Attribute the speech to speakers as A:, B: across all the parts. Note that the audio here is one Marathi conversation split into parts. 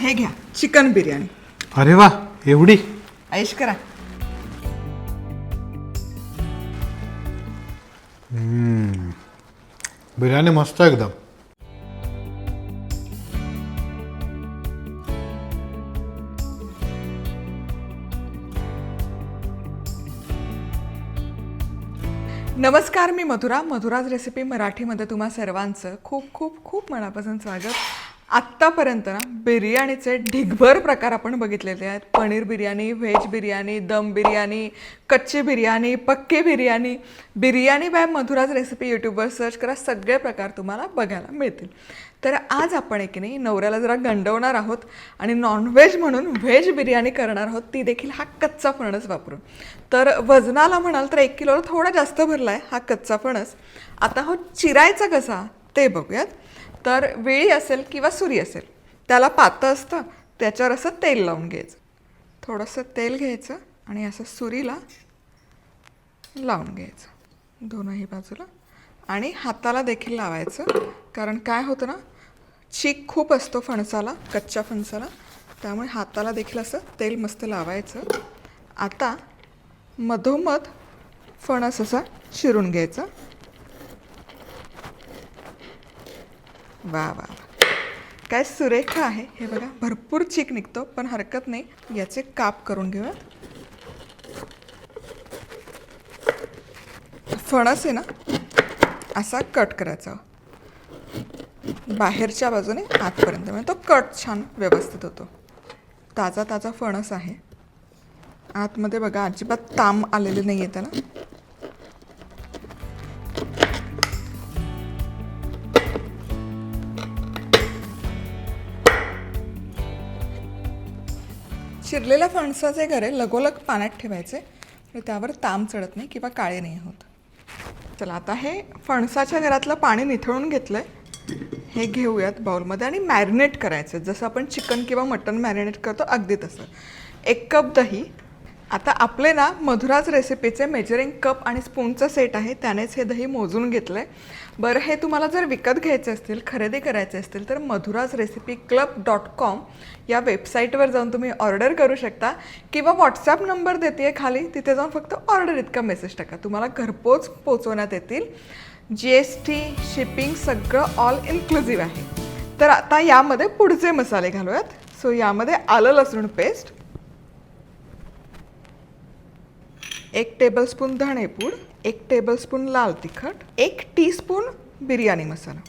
A: हे घ्या चिकन बिर्याणी.
B: अरे वा एवढी?
A: ऐश करा.
B: बिर्याणी मस्त आहे एकदम.
A: नमस्कार मी मधुरा. मधुराज रेसिपी मराठीमध्ये तुम्हा सर्वांचं खूप खूप खूप मनापासून स्वागत. आत्तापर्यंत ना बिर्याणीचे ढिगभर प्रकार आपण बघितलेले आहेत. पनीर बिर्याणी व्हेज बिर्याणी दम बिर्याणी कच्ची बिर्याणी पक्की बिर्याणी. बिर्याणी बाय मधुराज रेसिपी यूट्यूबवर सर्च करा सगळे प्रकार तुम्हाला बघायला मिळतील. तर आज आपण एक नाही नवऱ्याला जरा गंडवणार आहोत आणि नॉनव्हेज म्हणून व्हेज बिर्याणी करणार आहोत ती देखील हा कच्चा फणस वापरून. तर वजनाला म्हणाल तर एक किलोला थोडा जास्त भरला आहे हा कच्चा फणस. आता हो चिरायचा कसा? ते बघूयात. तर वेळी असेल किंवा सुरी असेल त्याला पातं असतं त्याच्यावर असं तेल लावून घ्यायचं. थोडंसं तेल घ्यायचं आणि असं सुरीला लावून घ्यायचं. दोनही बाजूला. आणि हाताला देखील लावायचं. कारण काय होतं ना चीक खूप असतो फणसाला कच्च्या फणसाला. त्यामुळे हाताला देखील असं तेल मस्त लावायचं. आता मधोमध फणस असा चिरून घ्यायचा. वा वा वा. काय सुरेख आहे. हे बघा भरपूर चीक निघतो पण हरकत नाही. याचे काप करून घेऊयात. फणस आहे ना असा कट करायचा. बाहेरच्या बाजूने आतपर्यंत म्हणजे तो कट छान व्यवस्थित होतो. ताजा ताजा फणस आहे. आतमध्ये बघा अजिबात ताम आलेले नाही आहे त्याला. चिरलेल्या फणसाचे गरे लगोलग पाण्यात ठेवायचे आणि त्यावर ताम चढत नाही किंवा काळे नाही होत. चला आता हे फणसाच्या घरातलं पाणी निथळून घेतलं आहे हे घेऊयात बाउलमध्ये आणि मॅरिनेट करायचं. जसं आपण चिकन किंवा मटन मॅरिनेट करतो अगदी तसं. एक कप दही आता आपले ना मधुराज रेसिपीचे मेजरिंग कप आणि स्पूनचं सेट आहे त्यानेच हे दही मोजून घेतलं आहे बरं हे तुम्हाला जर विकत घ्यायचे असतील खरेदी करायचे असतील तर Madhura's recipe club dot com या वेबसाईटवर जाऊन तुम्ही ऑर्डर करू शकता. किंवा व्हॉट्सॲप नंबर देते आहे खाली तिथे जाऊन फक्त ऑर्डर इतका मेसेज टाका. तुम्हाला घरपोच पोचवण्यात येतील. जी एस टी शिपिंग सगळं ऑल इन्क्लुझिव्ह आहे. तर आता यामध्ये पुढचे मसाले घालूयात. सो यामध्ये आलं लसूण पेस्ट एक टेबलस्पून धणेपूड एक टेबलस्पून लाल तिखट एक टीस्पून बिर्याणी मसाला.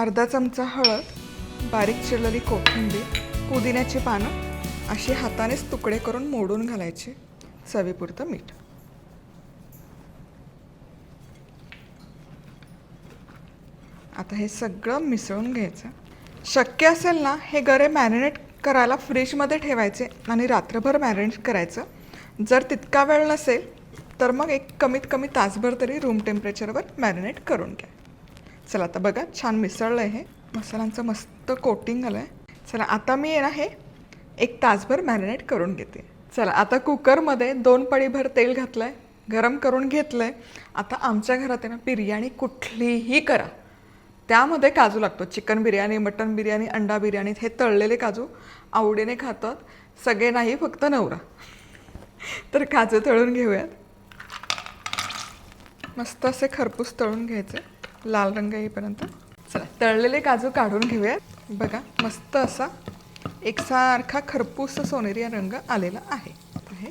A: अर्धा चमचा हळद बारीक चिरलेली कोथिंबीर पुदिन्याची पानं अशी हातानेच तुकडे करून मोडून घालायचे. चवीपुरतं मीठ. आता हे सगळं मिसळून घ्यायचं. शक्य असेल ना हे गरे मॅरिनेट करायला फ्रीजमध्ये ठेवायचे आणि रात्रभर मॅरिनेट करायचं. जर तितका वेळ नसेल तर मग एक कमीत कमी तासभर तरी रूम टेम्परेचरवर मॅरिनेट करून घ्या. चला आता बघा छान मिसळलं आहे हे. मसाल्यांचं मस्त कोटिंग आलं आहे चला आता मी आहे ना हे एक तासभर मॅरिनेट करून घेते. चला आता कुकरमध्ये दोन पळीभर तेल घातलं आहे गरम करून घेतलं आहे आता आमच्या घरात आहे ना बिर्याणी कुठलीही करा. त्यामध्ये काजू लागतो. चिकन बिर्याणी मटन बिर्याणी अंडा बिर्याणी हे तळलेले काजू आवडीने खातात. सगळे नाही फक्त नवरा. तर काजू तळून घेऊयात. मस्त असे खरपूस तळून घ्यायचे. लाल रंग येईपर्यंत. चला तळलेले काजू काढून घेऊयात. बघा मस्त असा एकसारखा खरपूस सोनेरी रंग आलेला आहे. हे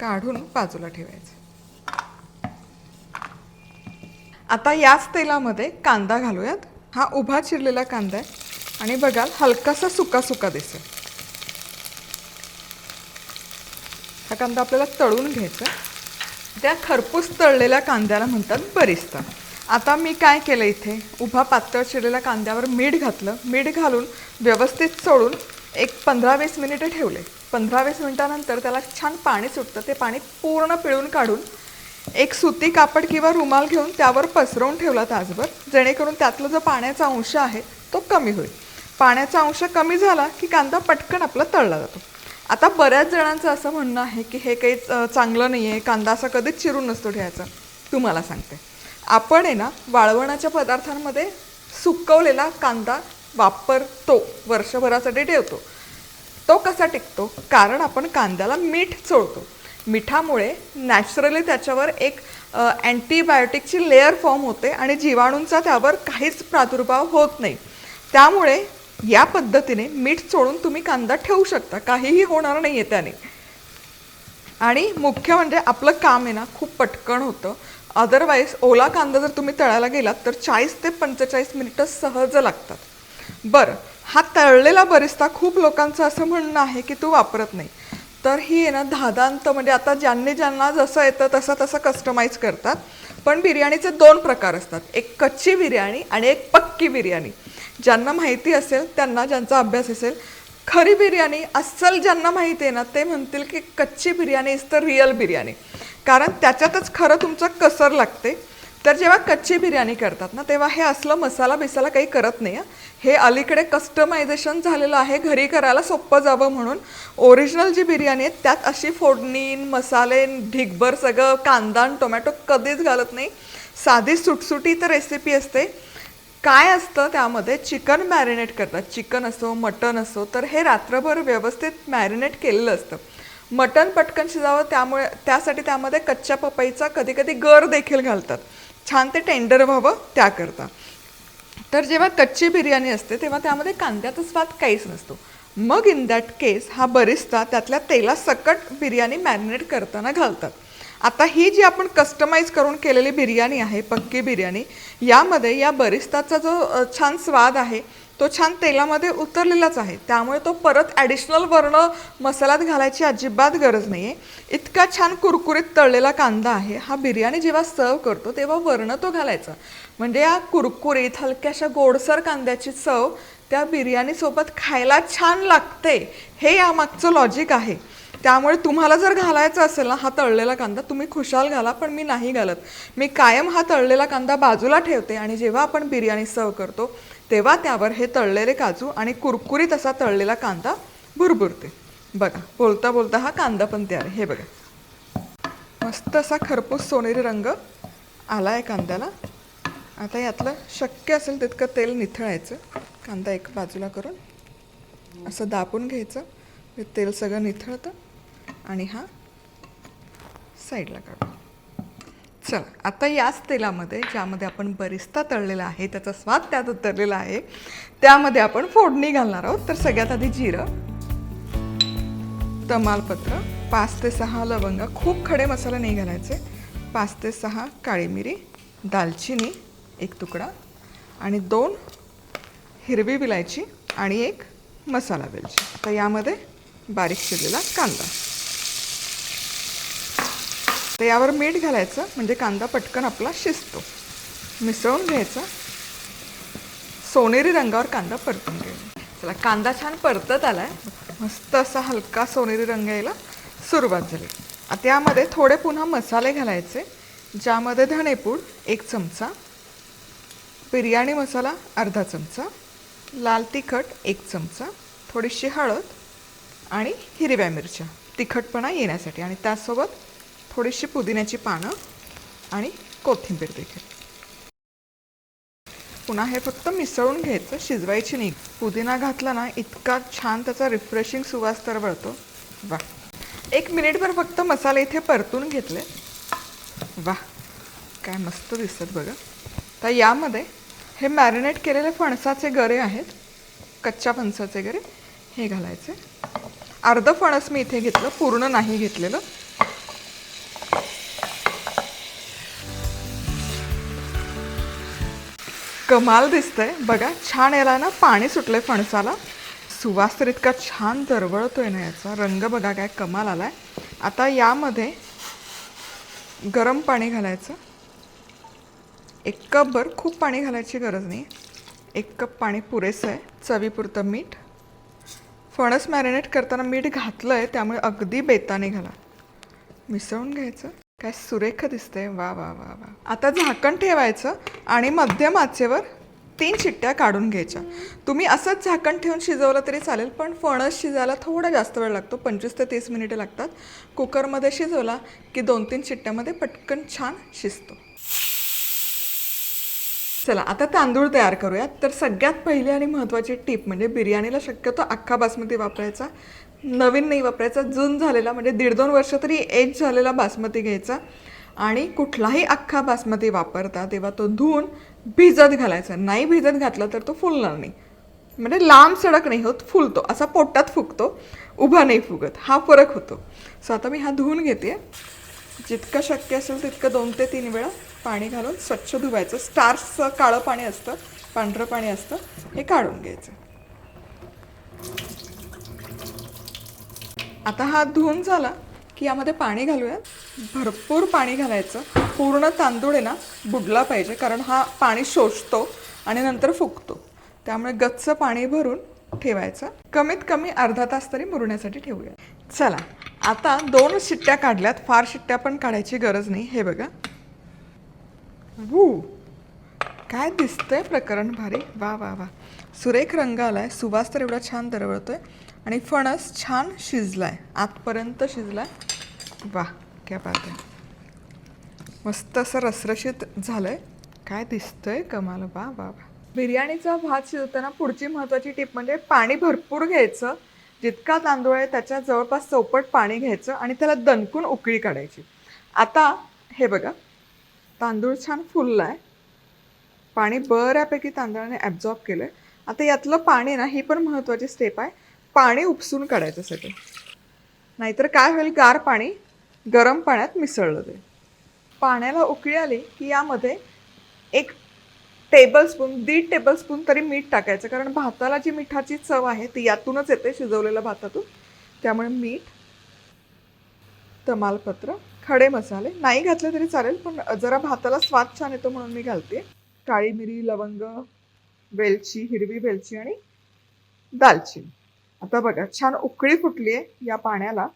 A: काढून बाजूला ठेवायचं. आता याच तेलामध्ये कांदा घालूयात. हा उभा चिरलेला कांदा आहे. आणि बघाल हलकासा सुका सुका दिसेल. हा कांदा आपल्याला तळून घ्यायचा. त्या खरपूस तळलेल्या कांद्याला म्हणतात बरिस्ता. आता मी काय केलं इथे? उभा पातळ चिरलेल्या कांद्यावर मीठ घातलं. मीठ घालून व्यवस्थित चोळून एक पंधरा वीस मिनिटं ठेवले. पंधरा वीस मिनिटानंतर त्याला छान पाणी सुटतं. ते पाणी पूर्ण पिळून काढून एक सुती कापड किंवा रुमाल घेऊन त्यावर पसरवून ठेवला तासभर. जेणेकरून त्यातला जो पाण्याचा अंश आहे तो कमी होईल. पाण्याचा अंश कमी झाला की कांदा पटकन आपला तळला जातो. आता बऱ्याच जणांचं असं म्हणणं आहे की हे काही चांगलं नाही आहे कांदा असा कधीच चिरून नसतो ठेवायचा. तुम्हाला सांगते. आपण आहे ना वाळवणाच्या पदार्थांमध्ये सुकवलेला कांदा वापरतो वर्षभरासाठी ठेवतो. तो कसा टिकतो? कारण आपण कांद्याला मीठ चोळतो. मिठामुळे नॅचरली त्याच्यावर एक अँटीबायोटिकची लेअर फॉर्म होते आणि जीवाणूंचा त्यावर काहीच प्रादुर्भाव होत नाही. त्यामुळे या पद्धतीने मीठ चोळून तुम्ही कांदा ठेवू शकता. काहीही होणार नाही आहे त्याने. आणि मुख्य म्हणजे आपलं काम आहे ना खूप पटकन होतं. अदरवाईज ओला कांदा जर तुम्ही तळायला गेलात तर चाळीस ते पंचेचाळीस मिनिटं सहज लागतात. बरं हा तळलेला बरिस्ता खूप लोकांचं असं म्हणणं आहे की तू वापरत नाही. तर ही आहे ना धादांत म्हणजे आता ज्यांनी ज्यांना जसं येतं तसं तसं कस्टमाइज करतात. पण बिर्याणीचे दोन प्रकार असतात. एक कच्ची बिर्याणी आणि एक पक्की बिर्याणी. ज्यांना माहिती असेल त्यांना ज्यांचा अभ्यास असेल खरी बिर्याणी अस्सल ज्यांना माहिती आहे ना ते म्हणतील की कच्ची biryani is the real biryani. कारण त्याच्यातच खरं तुमचं कसर लागते. तर जेव्हा कच्ची बिर्याणी करतात ना तेव्हा हे असलं मसाला बिसाला काही करत नाही हे. अलीकडे कस्टमायझेशन झालेलं आहे घरी करायला सोपं जावं म्हणून. ओरिजिनल जी बिर्याणी आहे त्यात अशी फोडणी मसाले ढिगभर सगळं कांदा आणि टोमॅटो कधीच घालत नाही. साधी सुटसुटी तर रेसिपी असते. काय असतं त्यामध्ये? चिकन मॅरिनेट करतात. चिकन असो मटन असो तर हे रात्रभर व्यवस्थित मॅरिनेट केलेलं असतं. मटन पटकन शिजावं त्यामुळे त्यासाठी त्यामध्ये कच्च्या पपईचा कधी कधी गर देखील घालतात. छान ते टेंडर व्हावं त्याकरता. तर जेव्हा कच्ची बिर्याणी असते तेव्हा त्यामध्ये कांद्याचा स्वाद काहीच नसतो. मग इन दॅट केस हा बरिस्ता त्यातल्या तेला सकट बिर्याणी मॅरिनेट करताना घालतात. आता ही जी आपण कस्टमाइज करून केलेली बिर्याणी आहे पक्की बिर्याणी यामध्ये या बरिस्ताचा जो छान स्वाद आहे तो छान तेलामध्ये उतरलेलाच आहे. त्यामुळे तो परत ॲडिशनल वर्ण मसाल्यात घालायची अजिबात गरज नाही आहे इतका छान कुरकुरीत तळलेला कांदा आहे हा बिर्याणी जेव्हा सर्व करतो तेव्हा वर्ण तो घालायचा. म्हणजे या कुरकुरीत हलक्याशा गोडसर कांद्याची चव त्या बिर्याणीसोबत खायला छान लागते हे यामागचं लॉजिक आहे. त्यामुळे तुम्हाला जर घालायचा असेल ना हा तळलेला कांदा तुम्ही खुशाल घाला पण मी नाही घालत. मी कायम हा तळलेला कांदा बाजूला ठेवते आणि जेव्हा आपण बिर्याणी सर्व करतो तेव्हा त्यावर हे तळलेले काजू आणि कुरकुरीत असा तळलेला कांदा भुरभुरते. बघा बोलता बोलता हा कांदा पण तयार आहे. हे बघा. मस्त असा खरपूस सोनेरी रंग आला आहे कांद्याला. आता यातलं शक्य असेल तितकं तेल निथळायचं. कांदा एक बाजूला करून असं दाबून घ्यायचं. हे तेल सगळं निथळतं. आणि हा साईडला काढू. चला आता याच तेलामध्ये ज्यामध्ये आपण बरिस्ता तळलेला आहे त्याचा स्वाद त्यात उतरलेला आहे त्यामध्ये आपण फोडणी घालणार आहोत. तर सगळ्यात आधी जिरं तमालपत्र पाच ते सहा लवंग खूप खडे मसाले नाही घालायचे. पाच ते सहा काळी मिरी दालचिनी एक तुकडा आणि दोन हिरवी विलायची आणि एक मसाला वेलची. तर यामध्ये बारीक चिरलेला कांदा. तर यावर मीठ घालायचं म्हणजे कांदा पटकन आपला शिजतो. मिसळून घ्यायचा. सोनेरी रंगावर कांदा परतून घ्यायचा. चला कांदा छान परतत आलाय. मस्त असा हलका सोनेरी रंग यायला सुरुवात झाली. आता यामध्ये थोडे पुन्हा मसाले घालायचे ज्यामध्ये धणेपूड एक चमचा बिर्याणी मसाला अर्धा चमचा लाल तिखट एक चमचा थोडीशी हळद आणि हिरव्या मिरच्या. तिखटपणा येण्यासाठी आणि त्यासोबत थोडीशी पुदिन्याची पानं आणि कोथिंबीर देखील. पुन्हा हे फक्त मिसळून घ्यायचं शिजवायची नाही. पुदिना घातला ना इतका छान त्याचा रिफ्रेशिंग सुवास तर वळतो. वा. एक मिनिटभर फक्त मसाले इथे परतून घेतले. वा. काय मस्त दिसतात बघा. तर यामध्ये हे मॅरिनेट केलेले फणसाचे गरे आहेत. कच्च्या फणसाचे गरे. हे घालायचे. अर्धं फणस मी इथे घेतलं पूर्ण नाही घेतलेलं. कमाल दिसतंय. बघा छान याला ना पाणी सुटलंय फणसाला. सुवास तर इतका छान दरवळतोय ना याचा. रंग बघा काय कमाल आलाय. आता यामध्ये गरम पाणी घालायचं. एक कपभर खूप पाणी घालायची गरज नाही. एक कप पाणी पुरेसं आहे. चवीपुरतं मीठ. फणस मॅरिनेट करताना मीठ घातलं आहे त्यामुळे अगदी बेताने घाला. मिसळून घ्यायचं. काय सुरेख दिसतंय. वा वा वा वा. आता झाकण ठेवायचं आणि मध्यम आचेवर तीन शिट्ट्या काढून घ्यायच्या. तुम्ही असंच झाकण ठेवून शिजवलं तरी चालेल पण फणस शिजायला थोडा जास्त वेळ लागतो. पंचवीस ते तीस मिनिटे लागतात. कुकरमध्ये शिजवला की दोन तीन शिट्ट्यामध्ये पटकन छान शिजतो. चला आता तांदूळ तयार करूयात. तर सगळ्यात पहिली आणि महत्त्वाची टीप म्हणजे बिर्याणीला शक्यतो अख्खा बासमती वापरायचा. नवीन नाही वापरायचा जून झालेला म्हणजे दीड दोन वर्ष तरी एज झालेला बासमती घ्यायचा. आणि कुठलाही अख्खा बासमती वापरता तेव्हा तो धुवून भिजत घालायचा. नाही भिजत घातला तर तो फुलणार नाही. म्हणजे लांब सडक नाही होत फुलतो. असा पोटात फुगतो उभा नाही फुगत. हा फरक होतो. सो आता मी हा धुवून घेते जितकं शक्य असेल तितकं दोन ते तीन वेळा पाणी घालून स्वच्छ धुवायचं. स्टार्सचं काळं पाणी असतं पांढरं पाणी असतं हे काढून घ्यायचं. आता हा धुवून झाला की यामध्ये पाणी घालूयात भरपूर पाणी घालायचं. पूर्ण तांदूळ आहे ना बुडला पाहिजे कारण हा पाणी शोषतो आणि नंतर फुगतो. त्यामुळे गच्च पाणी भरून ठेवायचं. कमीत कमी अर्धा तास तरी मुरण्यासाठी ठेवूया. चला आता दोन शिट्ट्या काढल्यात. फार शिट्ट्या पण काढायची गरज नाही. हे बघा. वू! काय दिसतंय प्रकरण भारी. वा वा वा. सुरेख रंग आलाय. सुवास तर एवढा छान दरवळतोय. आणि फणस छान शिजलाय. आतपर्यंत शिजलाय. वा क्या बात आहे. मस्त असं रसरशीत झालं आहे काय दिसतंय कमाल. वा वा वा बिर्याणीचा भात शिजवताना पुढची महत्त्वाची टीप म्हणजे पाणी भरपूर घ्यायचं. जितका तांदूळ आहे त्याच्या जवळपास चौपट पाणी घ्यायचं आणि त्याला दणकून उकळी काढायची. आता हे बघा तांदूळ छान फुलला आहे पाणी बऱ्यापैकी तांदळाने ॲब्झॉर्ब केलं आहे आता यातलं पाणी ना ही पण महत्त्वाची स्टेप आहे. पाणी उपसून काढायचं सगळं. नाहीतर काय होईल गार पाणी गरम पाण्यात मिसळलं ते पाण्याला उकळी आली की यामध्ये एक टेबलस्पून दीड टेबलस्पून तरी मीठ टाकायचं. कारण भाताला जी मिठाची चव आहे ती यातूनच येते शिजवलेल्या भातातून. त्यामुळे मीठ तमालपत्र खडे मसाले नाही घातले तरी चालेल पण जरा भाताला स्वाद छान येतो म्हणून मी घालते. काळी मिरी लवंग वेलची हिरवी वेलची आणि दालचिनी. आता बघा छान उकळी फुटली आहे या पाण्याला.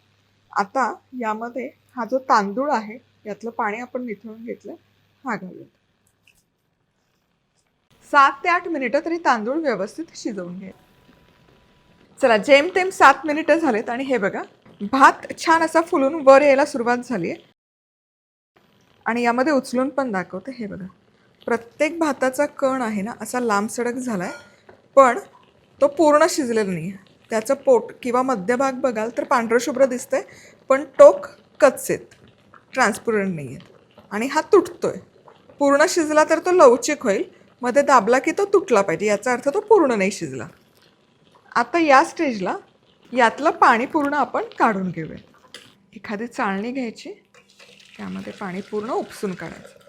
A: आता यामध्ये हा जो तांदूळ आहे यातलं पाणी आपण निथळून घेतलं हा घालूया सात ते आठ मिनिटं तरी तांदूळ व्यवस्थित शिजवून घ्या. चला जेमतेम सात मिनिटं झालेत आणि हे बघा भात छान असा फुलून वर यायला सुरुवात झाली आहे आणि यामध्ये उचलून पण दाखवते हे बघा. प्रत्येक भाताचा कण आहे ना असा लांबसडक झाला आहे पण तो पूर्ण शिजलेला नाही आहे त्याचं पोट किंवा मध्यभाग बघाल तर पांढरं शुभ्र दिसतंय पण टोक कच्चेत ट्रान्सपरंट नाही आहेत आणि हा तुटतो आहे पूर्ण शिजला तर तो लवचिक होईल मध्ये दाबला की तो तुटला पाहिजे याचा अर्थ तो पूर्ण नाही शिजला. आता या स्टेजला यातलं पाणी पूर्ण आपण काढून घेऊया. एखादी चाळणी घ्यायची त्यामध्ये पाणी पूर्ण उपसून काढायचं.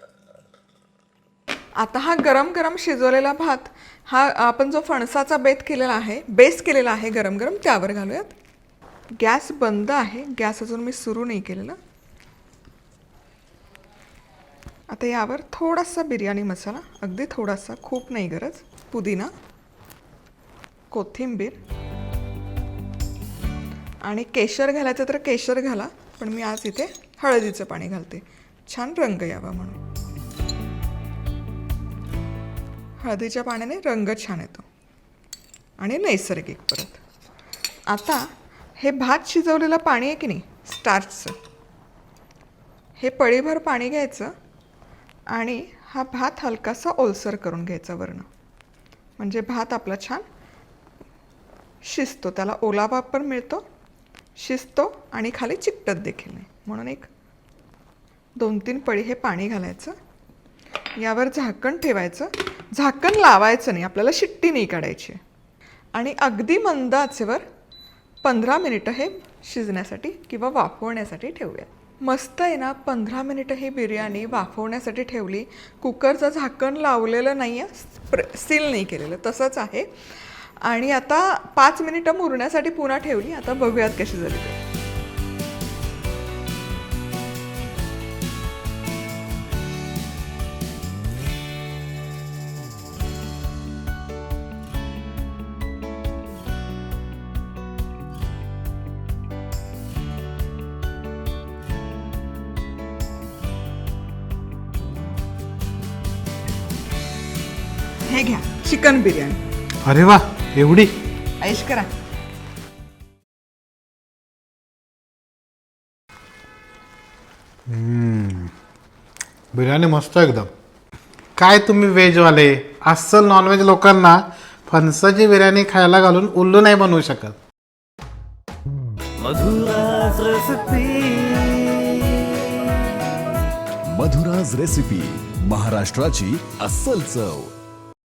A: आता हा गरम गरम शिजवलेला भात हा आपण जो फणसाचा बेत केलेला आहे बेस केलेला आहे गरम गरम त्यावर घालूयात. गॅस बंद आहे गॅस अजून मी सुरू नाही केलेला. आता यावर थोडासा बिर्याणी मसाला अगदी थोडासा खूप नाही गरज पुदिना कोथिंबीर आणि केशर घालायचं तर केशर घाला पण मी आज इथे हळदीचं पाणी घालते. छान रंग यावा म्हणून. हळदीच्या पाण्याने रंग छान येतो. आणि नैसर्गिक परत. आता हे भात शिजवलेलं पाणी आहे की नाही? स्टार्चचं. हे पळीभर पाणी घ्यायचं आणि हा भात हलकासा ओलसर करून घ्यायचा वरणं. म्हणजे भात आपला छान शिजतो. त्याला ओलावा पण मिळतो शिजतो आणि खाली चिकटत देखील नाही. म्हणून एक दोन तीन पळी हे पाणी घालायचं. यावर झाकण ठेवायचं. झाकण लावायचं नाही आपल्याला शिट्टी नाही काढायची. आणि अगदी मंद आचेवर पंधरा मिनिटं हे शिजण्यासाठी किंवा वाफवण्यासाठी ठेवूया मस्त आहे ना पंधरा मिनिटं ही बिर्याणी वाफवण्यासाठी ठेवली. कुकरचं झाकण लावलेलं नाही आहे सील नाही केलेलं तसंच आहे. आणि आता पाच मिनिटं मुरण्यासाठी पुन्हा ठेवली आता बघूयात कशी झाली चिकन बिर्याणी
B: अरे वा एवढी?
A: ऐश करा.
B: बिर्याणी मस्त एकदम. काय तुम्ही व्हेजवाले अस्सल नॉनव्हेज लोकांना फणसाची बिर्याणी खायला घालून उल्लू नाही बनवू शकत.
C: मधुराज रेसिपी
D: मधुराज रेसिपी महाराष्ट्राची अस्सल चव.